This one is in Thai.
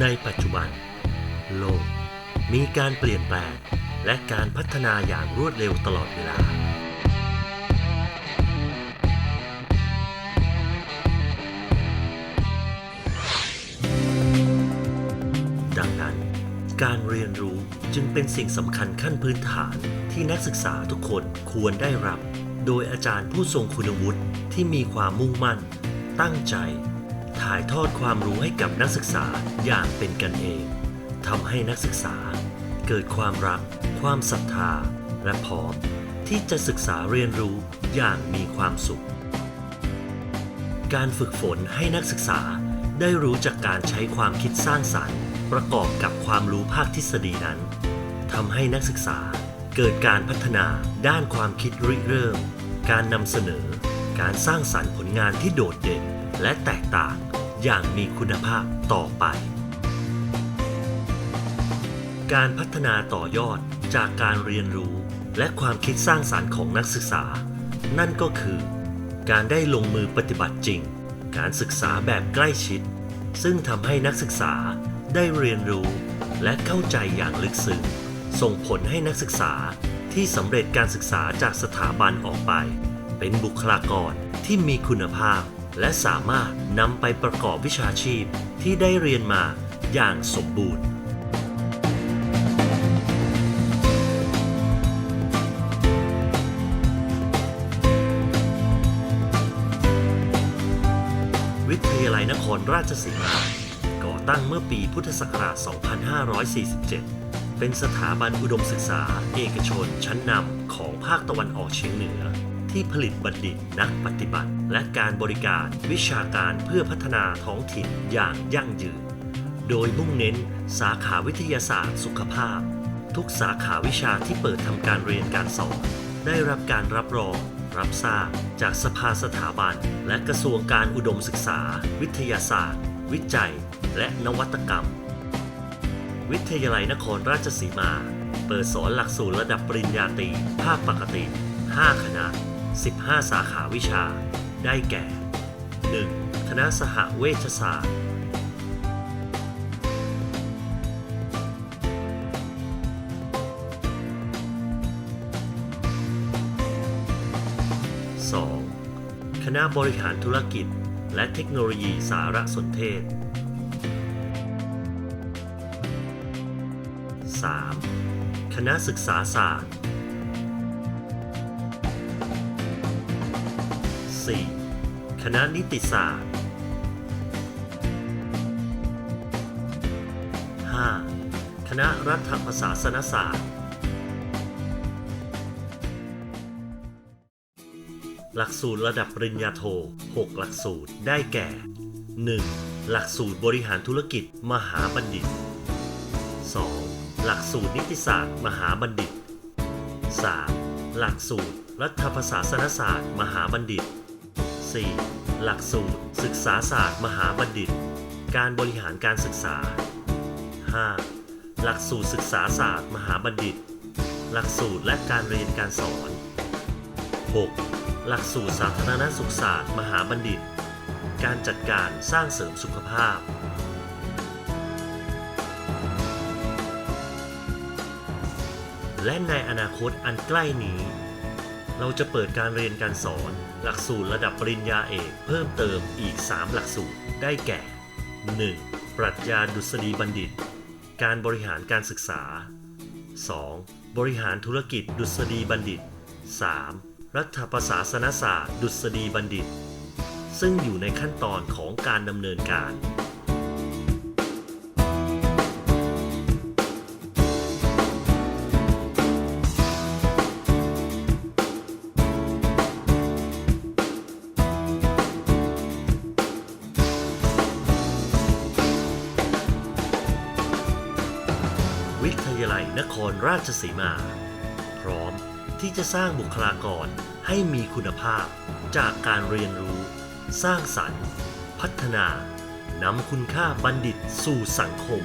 ในปัจจุบัน โลก มีการเปลี่ยนแปลง และการพัฒนาอย่างรวดเร็วตลอดเวลา ดังนั้น การเรียนรู้จึงเป็นสิ่งสำคัญขั้นพื้นฐานที่นักศึกษาทุกคนควรได้รับ โดยอาจารย์ผู้ทรงคุณวุฒิที่มีความมุ่งมั่น ตั้งใจ ถ่ายทอดความรู้ให้กับนักศึกษาอย่างเป็นกันเองทำให้นักศึกษาเกิดความรัก ความศรัทธา และพร้อมที่จะศึกษาเรียนรู้อย่างมีความสุข การฝึกฝนให้นักศึกษาได้รู้จากการใช้ความคิดสร้างสรรค์ ประกอบกับความรู้ภาคทฤษฎีนั้นทำให้นักศึกษาเกิดการพัฒนาด้านความคิดริเริ่ม การนำเสนอ การสร้างสรรค์ผลงานที่โดดเด่น และแตกต่างอย่างมีคุณภาพต่อไป การพัฒนาต่อยอดจากการเรียนรู้และความคิดสร้างสรรค์ของนักศึกษา นั่นก็คือ การได้ลงมือปฏิบัติจริง การศึกษาแบบใกล้ชิด ซึ่งทำให้นักศึกษาได้เรียนรู้และเข้าใจอย่างลึกซึ้งส่งผลให้นักศึกษาที่สำเร็จการศึกษาจากสถาบันออกไป เป็นบุคลากรที่มีคุณภาพ และสามารถนำไปประกอบวิชาชีพที่ได้เรียนมาอย่างสมบูรณ์วิทยาลัยนครราชสีมาก่อตั้งเมื่อปีพุทธศักราช 2547 เป็นสถาบันอุดมศึกษาเอกชนชั้นนำของภาคตะวันออกเฉียงเหนือ ที่ผลิตบัณฑิตนักปฏิบัติ และการบริการวิชาการเพื่อพัฒนาท้องถิ่นอย่างยั่งยืน โดยมุ่งเน้นสาขาวิทยาศาสตร์สุขภาพ ทุกสาขาวิชาที่เปิดทำการเรียนการสอน ได้รับการรับรอง รับทราบ จากสภาสถาบัน และกระทรวงการอุดมศึกษา วิทยาศาสตร์ วิจัย และนวัตกรรม วิทยาลัยนครราชสีมา เปิดสอนหลักสูตรระดับปริญญาตรีภาคปกติ 5 คณะ 15 สาขาวิชา ได้แก่ 1. คณะสหเวชศาสตร์ 2. คณะบริหารธุรกิจ และเทคโนโลยีสารสนเทศ 3. คณะศึกษาศาสตร์ 4. คณะนิติศาสตร์ 5. คณะรัฐประศาสนศาสตร์ หลักสูตรระดับปริญญาโท 6 หลักสูตรได้แก่ 1. หลักสูตรบริหารธุรกิจมหาบัณฑิต 2. หลักสูตรนิติศาสตร์ มหาบัณฑิต 3. หลักสูตรรัฐประศาสนศาสตร์ มหาบัณฑิต 4. หลักสูตร ศึกษาศาสตร์มหาบัณฑิต การบริหารการศึกษา 5. หลักสูตรศึกษาศาสตร์ มหาบัณฑิต หลักสูตรและการเรียนการสอน 6. หลักสูตรสาธารณสุขศาสตร์ มหาบัณฑิต การจัดการสร้างเสริมสุขภาพและในอนาคตอันใกล้นี้ เราจะเปิดการเรียนการสอน หลักสูตรระดับปริญญาเอกเพิ่มเติมอีก 3 หลักสูตร ได้แก่ 1. ปรัชญาดุษฎีบัณฑิต การบริหารการศึกษา 2. บริหารธุรกิจดุษฎีบัณฑิต 3. รัฐประศาสนศาสตร์ ดุษฎีบัณฑิต ซึ่งอยู่ในขั้นตอนของการดำเนินการ ทยาลัยนครราชสีมา พร้อมที่จะสร้างบุคลากรให้มีคุณภาพจากการเรียนรู้ สร้างสรรค์ พัฒนานำคุณค่าบัณฑิตสู่สังคม